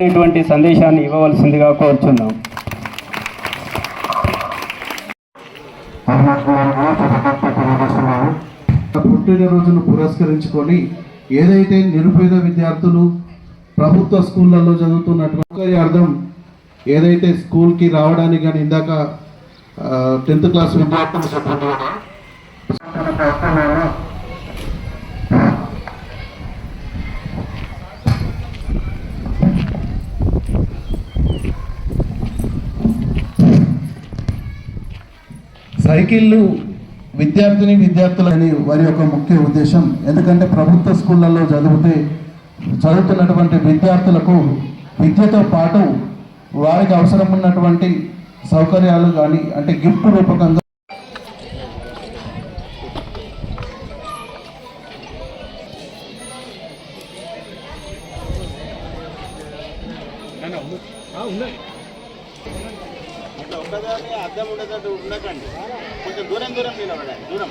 ఇటువంటి సందేశాన్ని ఇవ్వవలసిందిగా కోరుచున్నాం. పుట్టినరోజును పురస్కరించుకొని ఏదైతే నిరుపేద విద్యార్థులు ప్రభుత్వ స్కూళ్ళల్లో చదువుతున్నటువంటి అర్థం ఏదైతే స్కూల్కి రావడానికి కానీ ఇందాక టెన్త్ క్లాస్ విద్యార్థులు చెప్పండి సైకిళ్ళు విద్యార్థిని విద్యార్థులని వారి యొక్క ముఖ్య ఉద్దేశం. ఎందుకంటే ప్రభుత్వ స్కూళ్ళల్లో చదివితే చదువుతున్నటువంటి విద్యార్థులకు విద్యతో పాటు వారికి అవసరం ఉన్నటువంటి సౌకర్యాలు కానీ అంటే గిఫ్ట్ రూపకంగా ఇట్లా ఒక్కదాన్ని అద్దం ఉండేటట్టు ఉండకండి. కొంచెం దూరం దూరం నిలబడండి దూరం.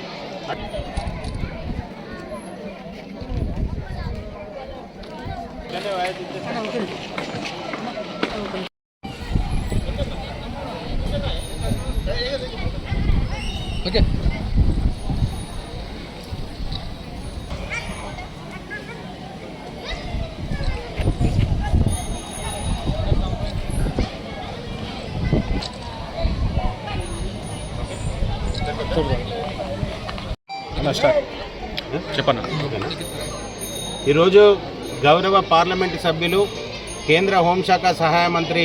ఇక్కడే వాయిస్ చెప్పన్నా. ఈరోజు గౌరవ పార్లమెంటు సభ్యులు కేంద్ర హోంశాఖ సహాయ మంత్రి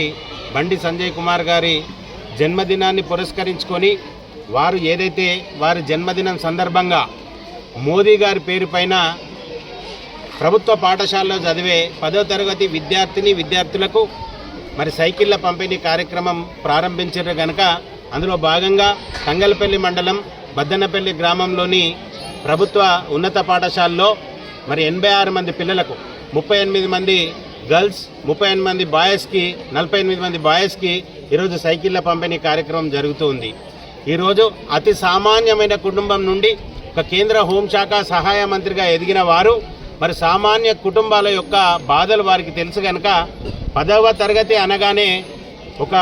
బండి సంజయ్ కుమార్ గారి జన్మదినాన్ని పురస్కరించుకొని వారు ఏదైతే వారి జన్మదినం సందర్భంగా మోదీ గారి పేరు పైన ప్రభుత్వ పాఠశాలలో చదివే పదో తరగతి విద్యార్థిని విద్యార్థులకు మరి సైకిళ్ళ పంపిణీ కార్యక్రమం ప్రారంభించారు కనుక అందులో భాగంగా తంగలపల్లి మండలం బద్దనపల్లి గ్రామంలోని ప్రభుత్వ ఉన్నత పాఠశాలలో మరి ఎనభై ఆరు మంది పిల్లలకు ముప్పై ఎనిమిది మంది గర్ల్స్ ముప్పై ఎనిమిది మంది బాయ్స్కి నలభై ఎనిమిది మంది బాయ్స్కి ఈరోజు సైకిళ్ళ పంపిణీ కార్యక్రమం జరుగుతుంది. ఈరోజు అతి సామాన్యమైన కుటుంబం నుండి ఒక కేంద్ర హోంశాఖ సహాయ మంత్రిగా ఎదిగిన వారు మరి సామాన్య కుటుంబాల యొక్క బాధలు వారికి తెలుసు కనుక పదవ తరగతి అనగానే ఒక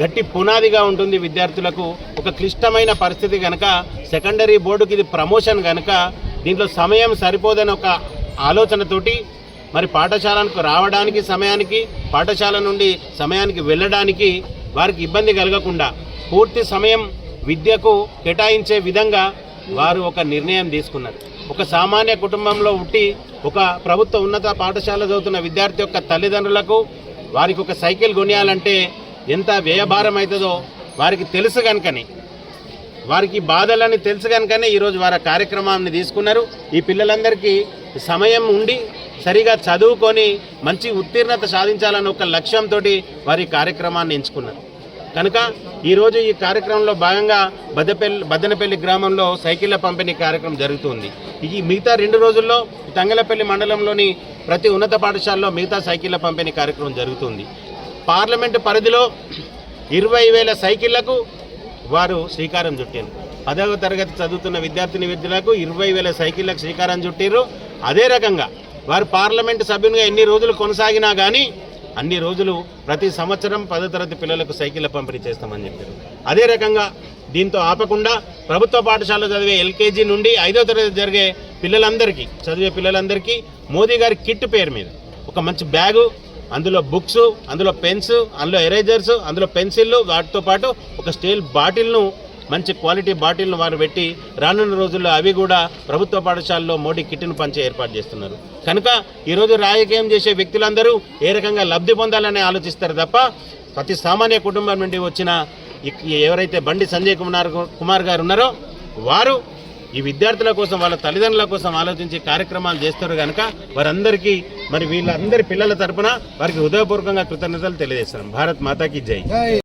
గట్టి పునాదిగా ఉంటుంది విద్యార్థులకు. ఒక క్లిష్టమైన పరిస్థితి కనుక సెకండరీ బోర్డుకి ఇది ప్రమోషన్ కనుక దీంట్లో సమయం సరిపోదని ఒక ఆలోచనతోటి మరి పాఠశాలకు రావడానికి సమయానికి పాఠశాల నుండి సమయానికి వెళ్ళడానికి వారికి ఇబ్బంది కలగకుండా పూర్తి సమయం విద్యకు కేటాయించే విధంగా వారు ఒక నిర్ణయం తీసుకున్నారు. ఒక సామాన్య కుటుంబంలో ఉట్టి ఒక ప్రభుత్వ ఉన్నత పాఠశాల చదువుతున్న విద్యార్థి యొక్క తల్లిదండ్రులకు వారికి ఒక సైకిల్ కొనియాలంటే ఎంత వ్యయభారం అవుతుందో వారికి తెలుసు కనుకని వారికి బాధలని తెలుసు కనుకనే ఈరోజు వారి కార్యక్రమాన్ని తీసుకున్నారు. ఈ పిల్లలందరికీ సమయం ఉండి సరిగా చదువుకొని మంచి ఉత్తీర్ణత సాధించాలని ఒక లక్ష్యంతో వారి కార్యక్రమాన్ని ఎంచుకున్నారు. కనుక ఈరోజు ఈ కార్యక్రమంలో భాగంగా బద్దపల్లి బద్దనపల్లి గ్రామంలో సైకిళ్ళ పంపిణీ కార్యక్రమం జరుగుతుంది. ఈ మిగతా రెండు రోజుల్లో తంగలపల్లి మండలంలోని ప్రతి ఉన్నత పాఠశాలలో మిగతా సైకిళ్ళ పంపిణీ కార్యక్రమం జరుగుతుంది. పార్లమెంటు పరిధిలో ఇరవై వేల సైకిళ్ళకు వారు శ్రీకారం చుట్టారు పదవ తరగతి చదువుతున్న విద్యార్థిని విద్యులకు ఇరవై వేల సైకిళ్ళకు శ్రీకారం చుట్టారు అదే రకంగా వారు పార్లమెంటు సభ్యునిగా ఎన్ని రోజులు కొనసాగినా కానీ అన్ని రోజులు ప్రతి సంవత్సరం పదో తరగతి పిల్లలకు సైకిళ్ళ పంపిణీ చేస్తామని చెప్పారు. అదే రకంగా దీంతో ఆపకుండా ప్రభుత్వ పాఠశాలలో చదివే ఎల్కేజీ నుండి ఐదో తరగతి జరిగే పిల్లలందరికీ చదివే పిల్లలందరికీ మోదీ గారి కిట్ పేరు మీద ఒక మంచి బ్యాగు అందులో బుక్స్ అందులో పెన్స్ అందులో ఎరేజర్స్ అందులో పెన్సిళ్ళు వాటితో పాటు ఒక స్టీల్ బాటిల్ను మంచి క్వాలిటీ బాటిల్ను వారు పెట్టి రానున్న రోజుల్లో అవి కూడా ప్రభుత్వ పాఠశాలలో మోడీ కిట్ను పంచే ఏర్పాటు చేస్తున్నారు. కనుక ఈరోజు రాజకీయం చేసే వ్యక్తులందరూ ఏ రకంగా లబ్ధి పొందాలని ఆలోచిస్తారు తప్ప ప్రతి సామాన్య కుటుంబం నుండి వచ్చిన ఎవరైతే బండి సంజయ్ కుమార్ కుమార్ గారు ఉన్నారో వారు ఈ విద్యార్థుల కోసం వాళ్ళ తల్లిదండ్రుల కోసం ఆలోచించి కార్యక్రమాలు చేస్తారు కనుక వారందరికీ మరి వీళ్ళందరి పిల్లల తరపున వారికి హృదయపూర్వకంగా కృతజ్ఞతలు తెలియజేస్తున్నాం. భారత్ మాతాకి జై.